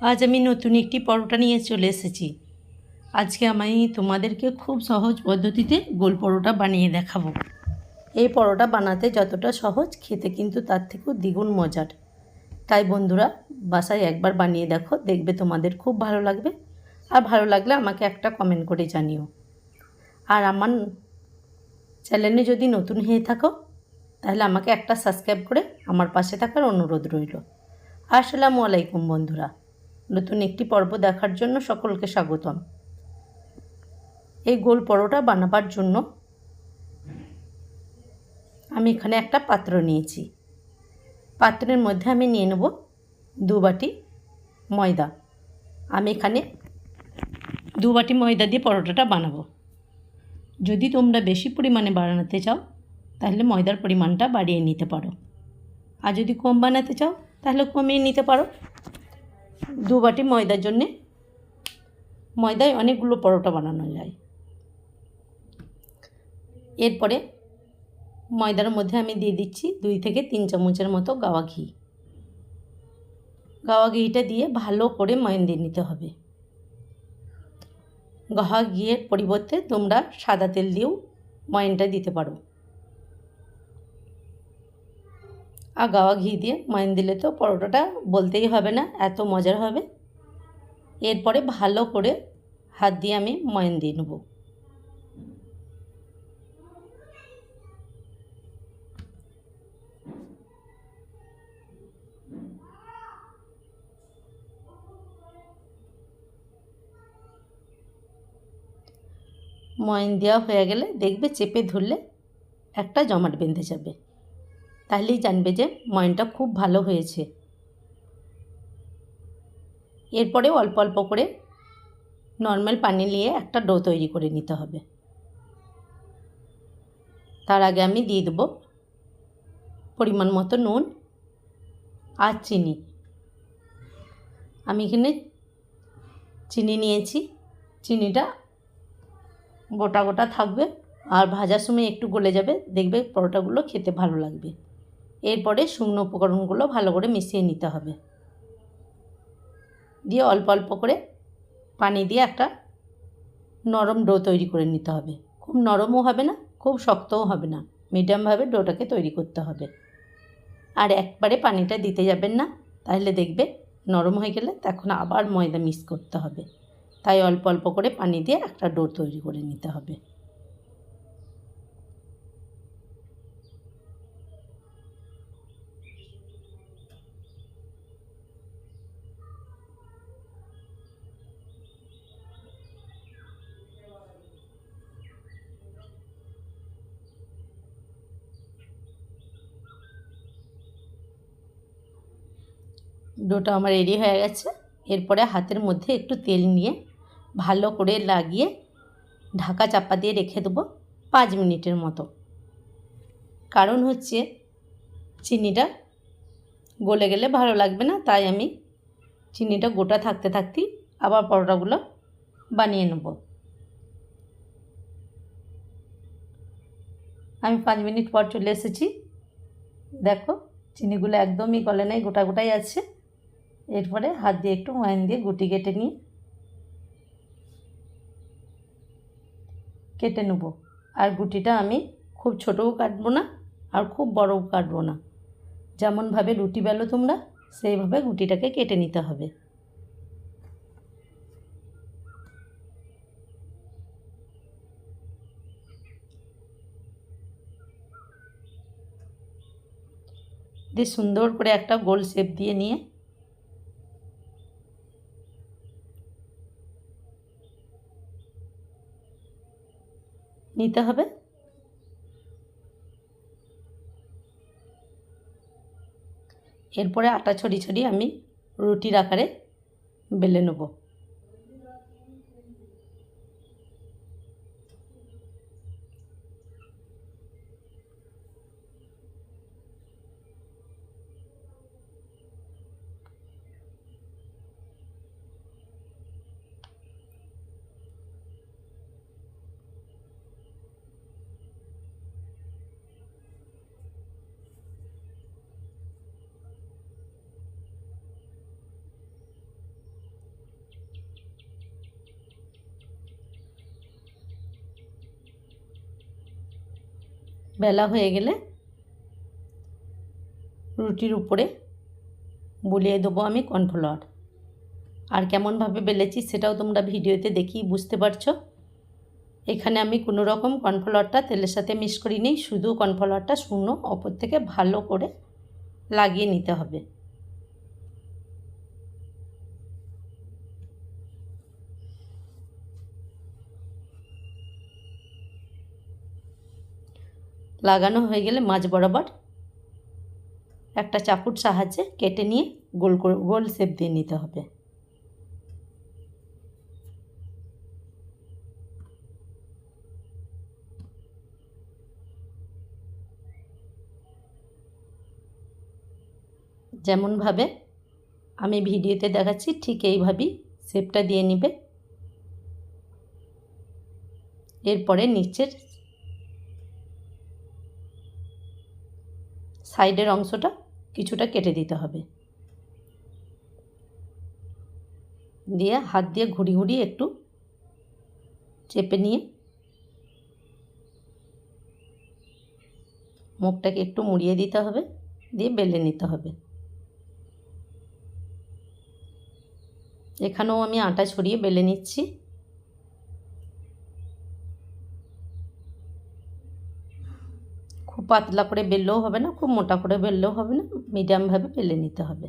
আজ আমি নতুন একটি পরোটা নিয়ে চলে এসেছি। আজকে আমি তোমাদেরকে খুব সহজ পদ্ধতিতে গোল পরোটা বানিয়ে দেখাবো। এই পরোটা বানাতে যতটা সহজ, খেতে কিন্তু তার থেকেও দ্বিগুণ মজার। তাই বন্ধুরা, বাসায় একবার বানিয়ে দেখো, দেখবে তোমাদের খুব ভালো লাগবে। আর ভালো লাগলে আমাকে একটা কমেন্ট করে জানিও। আর আমার চ্যানেলে যদি নতুন হয়ে থাকো, তাহলে আমাকে একটা সাবস্ক্রাইব করে আমার পাশে থাকার অনুরোধ রইল। আসসালামু আলাইকুম বন্ধুরা। নতুন একটি পর্ব দেখার জন্য সকলকে স্বাগতম। এই গোল পরোটা বানাবার জন্য আমি এখানে একটা পাত্র নিয়েছি। পাত্রের মধ্যে আমি নিয়ে নেব দু বাটি ময়দা। আমি এখানে দু বাটি ময়দা দিয়ে পরোটাটা বানাবো। যদি তোমরা বেশি পরিমাণে বানাতে চাও, তাহলে ময়দার পরিমাণটা বাড়িয়ে নিতে পারো। আর যদি কম বানাতে চাও, তাহলে কমিয়ে নিতে পারো। দু বাটি ময়দার জন্যে ময়দায় অনেকগুলো পরোটা বানানো যায়। এরপরে ময়দার মধ্যে আমি দিয়ে দিচ্ছি দুই থেকে তিন চামচের মতো গাওয়া ঘি। গাওয়া ঘিটা দিয়ে ভালো করে ময়ন দিয়ে নিতে হবে। গাওয়া ঘিয়ের পরিবর্তে তোমরা সাদা তেল দিয়েও ময়নটা দিতে পারো। আর গাওয়া ঘি দিয়ে ময়ন দিলে তো পরোটাটা বলতেই হবে না, এত মজার হবে। এরপরে ভালো করে হাত দিয়ে আমি ময়ন দিয়ে নেব। ময়ন দেওয়া হয়ে গেলে দেখবে চেপে ধরলে একটা জমাট বেঁধে যাবে। তাহলেই জানবে যে ময়নটা খুব ভালো হয়েছে। এরপরে অল্প অল্প করে নর্মাল পানি নিয়ে একটা ডো তৈরি করে নিতে হবে। তার আগে আমি দিয়ে দেবো পরিমাণ মতো নুন আর চিনি। আমি এখানে চিনি নিয়েছি। চিনিটা গোটা গোটা থাকবে আর ভাজার সময় একটু গলে যাবে, দেখবে পরোটাগুলো খেতে ভালো লাগবে। এরপরে শুকনো উপকরণগুলো ভালো করে মিশিয়ে নিতে হবে। দিয়ে অল্প অল্প করে পানি দিয়ে একটা নরম ডো তৈরি করে নিতে হবে। খুব নরমও হবে না, খুব শক্তও হবে না। মিডিয়ামভাবে ডোটাকে তৈরি করতে হবে। আর একবারে পানিটা দিতে যাবেন না, তাহলে দেখবে নরম হয়ে গেলে তখন আবার ময়দা মিক্স করতে হবে। তাই অল্প অল্প করে পানি দিয়ে একটা ডো তৈরি করে নিতে হবে। ডোটা আমার রেডি হয়ে গেছে। এরপরে হাতের মধ্যে একটু তেল নিয়ে ভালো করে লাগিয়ে ঢাকা চাপা দিয়ে রেখে দেবো পাঁচ মিনিটের মতো। কারণ হচ্ছে চিনিটা গলে গেলে ভালো লাগবে না, তাই আমি চিনিটা গোটা থাকতে থাকতেই আবার পরোটাগুলো বানিয়ে নেব। আমি পাঁচ মিনিট পর চলে এসেছি। দেখো, চিনিগুলো একদমই গলে নাই, গোটা গোটাই আছে। এরপরে হাত দিয়ে একটু ময়ান দিয়ে গুটি কেটে নিয়ে কেটে নেব। আর গুটিটা আমি খুব ছোটও কাটবো না আর খুব বড়ও কাটবো না। যেমনভাবে রুটি বেলো তোমরা, সেইভাবে গুটিটাকে কেটে নিতে হবে। দিয়ে সুন্দর করে একটা গোল শেপ দিয়ে নিয়ে নিতে হবে। এরপরে আটা ছড়ি ছড়ি আমি রুটির আকারে বেলে নেব। বেলা হয়ে গেলে রুটির উপরে বলিয়ে দেবো আমি কর্নফ্লাওয়ার। আর কেমনভাবে বেলেছি সেটাও তোমরা ভিডিওতে দেখি বুঝতে পারছ। এখানে আমি কোনো রকম কর্নফ্লাওয়ারটা তেলের সাথে মিক্স করিনি, শুধু কর্নফ্লাওয়ারটা শুকনো অপর থেকে ভালো করে লাগিয়ে নিতে হবে। লাগানো হয়ে গেলে মাঝ বরাবর একটা চাকুর সাহায্যে কেটে নিয়ে গোল গোল শেপ দিয়ে নিতে হবে। যেমনভাবে আমি ভিডিওতে দেখাচ্ছি, ঠিক এইভাবেই শেপটা দিয়ে নিবে। এরপরে নিচের সাইডের অংশটা কিছুটা কেটে দিতে হবে। দিয়ে হাত দিয়ে ঘুরি ঘুরি একটু চেপে নিয়ে মুখটাকে একটু মুড়িয়ে দিতে হবে, দিয়ে বেলে নিতে হবে। এখানেও আমি আটা ছড়িয়ে বেলে নিচ্ছি। খুব পাতলা করে বেললেও হবে না, খুব মোটা করে বেললেও হবে না মিডিয়ামভাবে বেলে নিতে হবে।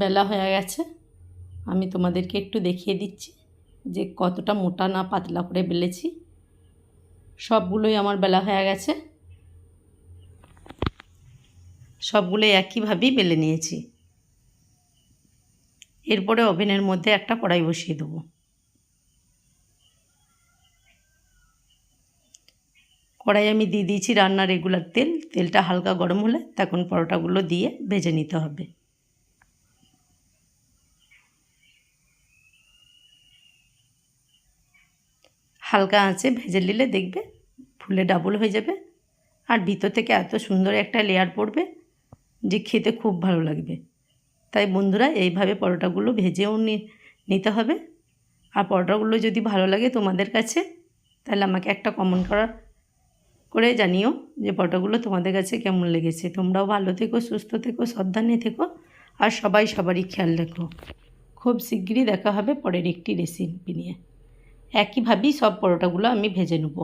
বেলা হয়ে গেছে, আমি তোমাদেরকে একটু দেখিয়ে দিচ্ছি যে কতটা মোটা না পাতলা করে বেলেছি। সবগুলোই আমার বেলা হয়ে গেছে। সবগুলোই একইভাবেই বেলে নিয়েছি। এরপরে ওভেনের মধ্যে একটা কড়াই বসিয়ে দেবো। কড়াই আমি দিয়ে দিয়েছি রান্নার রেগুলার তেল। তেলটা হালকা গরম হলে তখন পরোটাগুলো দিয়ে ভেজে নিতে হবে। হালকা আঁচে ভেজে নিলে দেখবে ফুলে ডাবল হয়ে যাবে। আর ভিতর থেকে এত সুন্দর একটা লেয়ার পড়বে যে খেতে খুব ভালো লাগবে। তাই বন্ধুরা, এইভাবে পরোটাগুলো ভেজেও নিতে হবে। আর পরোটাগুলো যদি ভালো লাগে তোমাদের কাছে, তাহলে আমাকে একটা কমেন্ট করার করে জানিও যে পরোটাগুলো তোমাদের কাছে কেমন লেগেছে। তোমরাও ভালো থেকো, সুস্থ থেকো, সাবধানে থেকো, আর সবাই সবারই খেয়াল রেখো। খুব শিগগিরই দেখা হবে পরের একটি রেসিপি নিয়ে। একইভাবেই সব পরোটাগুলো আমি ভেজে নেব।